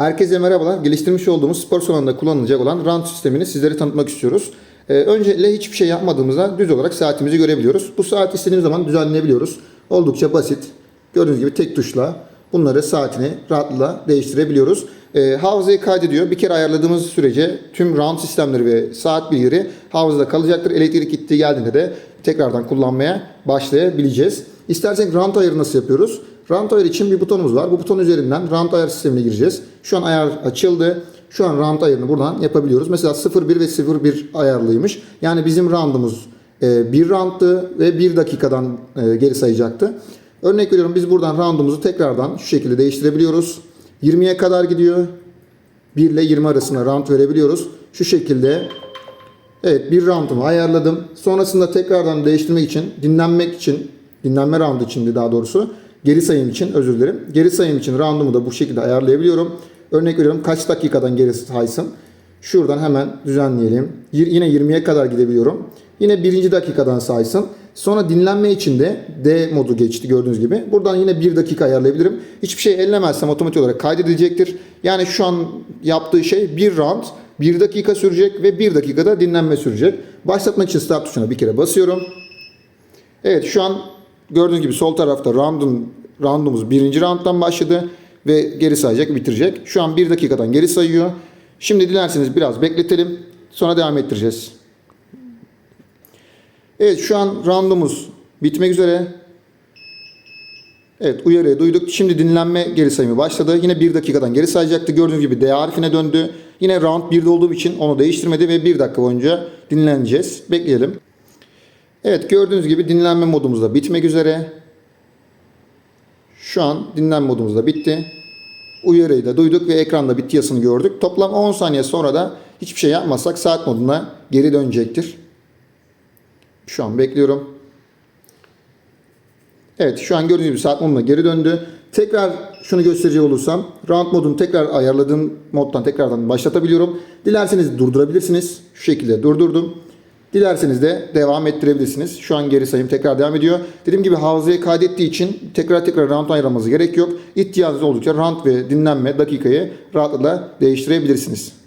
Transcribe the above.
Herkese merhabalar. Geliştirmiş olduğumuz spor salonunda kullanılacak olan rant sistemini sizlere tanıtmak istiyoruz. Ee, öncelikle hiçbir şey yapmadığımızda düz olarak saatimizi görebiliyoruz. Bu saat istediğimiz zaman düzenleyebiliyoruz. Oldukça basit. Gördüğünüz gibi tek tuşla bunları saatini rahatlıkla değiştirebiliyoruz. Ee, hafızayı kaydediyor. Bir kere ayarladığımız sürece tüm rant sistemleri ve saat bilgileri hafızada kalacaktır. Elektrik gittiği geldiğinde de tekrardan kullanmaya başlayabileceğiz. İstersek rant ayarı nasıl yapıyoruz? Rant ayar için bir butonumuz var. Bu buton üzerinden rant ayar sistemine gireceğiz. Şu an ayar açıldı. Şu an rant ayarını buradan yapabiliyoruz. Mesela 01 ve 01 ayarlıymış. Yani bizim randımız 1 ranttı ve 1 dakikadan e, geri sayacaktı. Örnek veriyorum biz buradan roundumuzu tekrardan şu şekilde değiştirebiliyoruz. 20'ye kadar gidiyor. 1 ile 20 arasında round verebiliyoruz. Şu şekilde Evet bir roundumu ayarladım. Sonrasında tekrardan değiştirmek için, dinlenmek için, dinlenme roundu içindi daha doğrusu. Geri sayım için özür dilerim. Geri sayım için roundumu da bu şekilde ayarlayabiliyorum. Örnek veriyorum kaç dakikadan geri saysın. Şuradan hemen düzenleyelim. Yine 20'ye kadar gidebiliyorum. Yine birinci dakikadan saysın. Sonra dinlenme için de D modu geçti gördüğünüz gibi. Buradan yine 1 dakika ayarlayabilirim. Hiçbir şey ellemezsem otomatik olarak kaydedilecektir. Yani şu an yaptığı şey bir round 1 dakika sürecek ve 1 dakikada dinlenme sürecek. Başlatmak için start tuşuna bir kere basıyorum. Evet şu an gördüğünüz gibi sol tarafta round'un round'umuz birinci round'dan başladı ve geri sayacak, bitirecek. Şu an 1 dakikadan geri sayıyor. Şimdi dilerseniz biraz bekletelim. Sonra devam ettireceğiz. Evet şu an round'umuz bitmek üzere. Evet uyarıyı duyduk. Şimdi dinlenme geri sayımı başladı. Yine 1 dakikadan geri sayacaktı. Gördüğünüz gibi D harfine döndü. Yine round 1'de olduğum için onu değiştirmedi ve 1 dakika boyunca dinleneceğiz. Bekleyelim. Evet gördüğünüz gibi dinlenme modumuz da bitmek üzere. Şu an dinlenme modumuz da bitti. Uyarıyı da duyduk ve ekranda bitti yazısını gördük. Toplam 10 saniye sonra da hiçbir şey yapmazsak saat moduna geri dönecektir. Şu an bekliyorum. Evet şu an gördüğünüz gibi saat moduna geri döndü. Tekrar şunu gösterecek olursam round modunu tekrar ayarladığım moddan tekrardan başlatabiliyorum. Dilerseniz durdurabilirsiniz. Şu şekilde durdurdum. Dilerseniz de devam ettirebilirsiniz. Şu an geri sayım tekrar devam ediyor. Dediğim gibi hafızayı kaydettiği için tekrar tekrar round ayırmanız gerek yok. İhtiyacınız oldukça round ve dinlenme dakikayı rahatlıkla değiştirebilirsiniz.